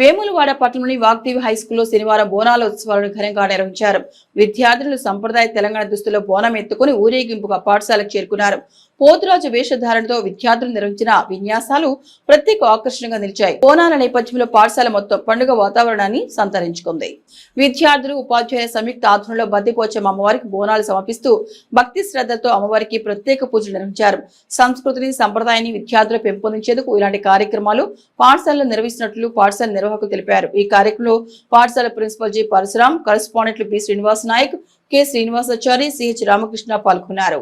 వేములవాడ పట్టణంలోని వాగ్దేవి హై స్కూల్లో శనివారం బోనాల ఉత్సవాలను ఘనంగా నిర్వహించారు. విద్యార్థులు సంప్రదాయ తెలంగాణ దుస్తుల్లో బోనం ఎత్తుకుని ఊరేగింపుగా పాఠశాలకు చేరుకున్నారు. పోతురాజు వేషధారణతో విద్యార్థులు నిర్వహించిన విన్యాసాలు ప్రత్యేక ఆకర్షణగా నిలిచాయి. బోనాల నేపథ్యంలో పాఠశాల మొత్తం పండుగ వాతావరణాన్ని సంతరించుకుంది. విద్యార్థులు ఉపాధ్యాయుల సంయుక్త ఆధ్వర్యంలో బద్దిపోచమ్మ అమ్మవారికి బోనాలు సమర్పిస్తూ భక్తి శ్రద్ధతో అమ్మవారికి ప్రత్యేక పూజలు నిర్వహించారు. సంస్కృతిని సంప్రదాయాన్ని విద్యార్థులు పెంపొందించేందుకు ఇలాంటి కార్యక్రమాలు పాఠశాలలో నిర్వహిస్తున్నట్లు పాఠశాల నిర్వాహకులు తెలిపారు. ఈ కార్యక్రమంలో పాఠశాల principal G Parashuram కరెస్పాండెంట్లు B Srinivas Nayak K Srinivasachari C H Ramakrishna పాల్గొన్నారు.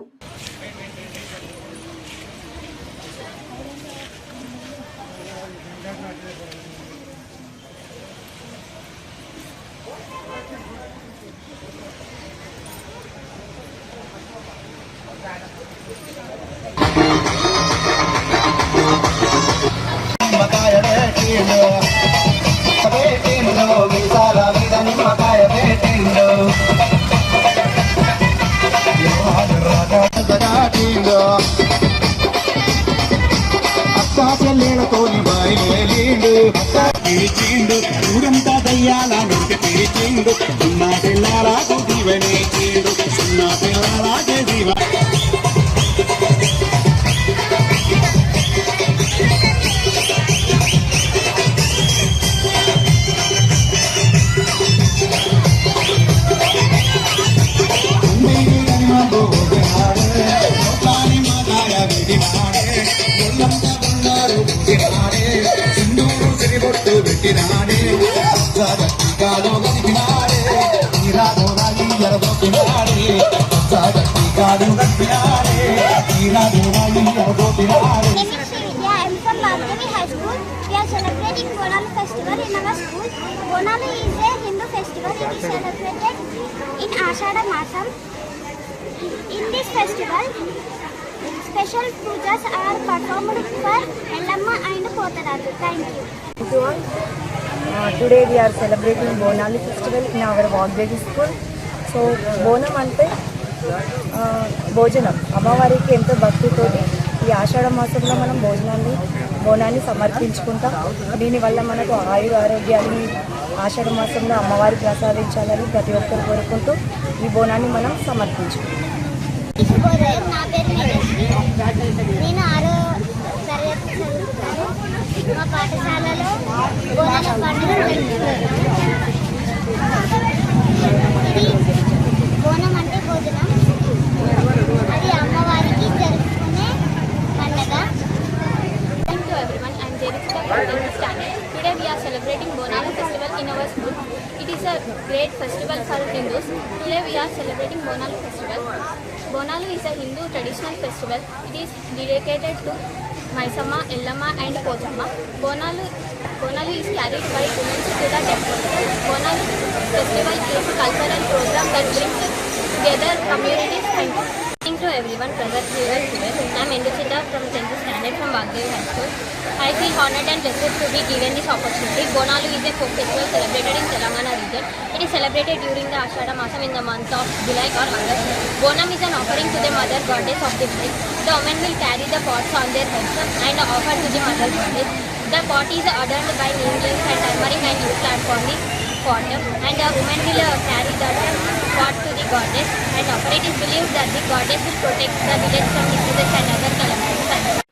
పిలిచిండు ఊరంతా దయ్యాల నుండి పిలిచిండు किनारे सागर कालो नदी किनारे हीरा धोराली यरदो किनारे सागर कालो नदी किनारे हीरा धोराली यरदो किनारे We are celebrating Bonali festival in our school. Bonali is a Hindu festival. It is celebrated in Ashada Masam. In this festival, special pujas are performed for Ellama and Potaraju. Thank you. to all. Uh, today we are celebrating Bonali so Bonam అంటే భోజనం అమ్మవారికి ఎంతో భక్తితోటి ఈ ఆషాఢ మాసంలో మనం భోజనాన్ని బోనాన్ని సమర్పించుకుంటాం దీనివల్ల మనకు ఆయుర ఆరోగ్యాన్ని ఆషాఢ మాసంలో అమ్మవారికి ప్రసాదించాలని ప్రతి ఒక్కరు కోరుకుంటూ ఈ బోనాన్ని మనం సమర్పించుకుంటాం నేను ఆరో తరగతి పాఠశాలలో బోధన పండుగ బోనం అంటే భోజనం అది అమ్మవారికి జరుపుకునే పండుగ to everyone I'm Jerichita today we are celebrating బోనాల festival in our It is a great festival for Hindus. Today we are celebrating Bonalu festival. Bonalu is a Hindu traditional festival. It is dedicated to Maisama, Ellamma and Pochamma. Bonalu, Bonalu is carried by women to the temple. Bonalu festival is a cultural program that brings together communities and Thank to everyone present here today. I am Indusita from 10th standard High School. I feel honored and blessed to be given this opportunity. Bonalu is a folk festival celebrated in Telangana region. It is celebrated during the Ashada Masam in the month of July or August. Bonam is an offering to the mother goddess of the village. The women will carry the pots on their heads and offer to the mother goddess. The pot is adorned by leaves and turmeric and you plant on the pot and the woman will uh, carry that pot to the goddess and offer. It is believed that the goddess will protect the village from diseases and other calamities.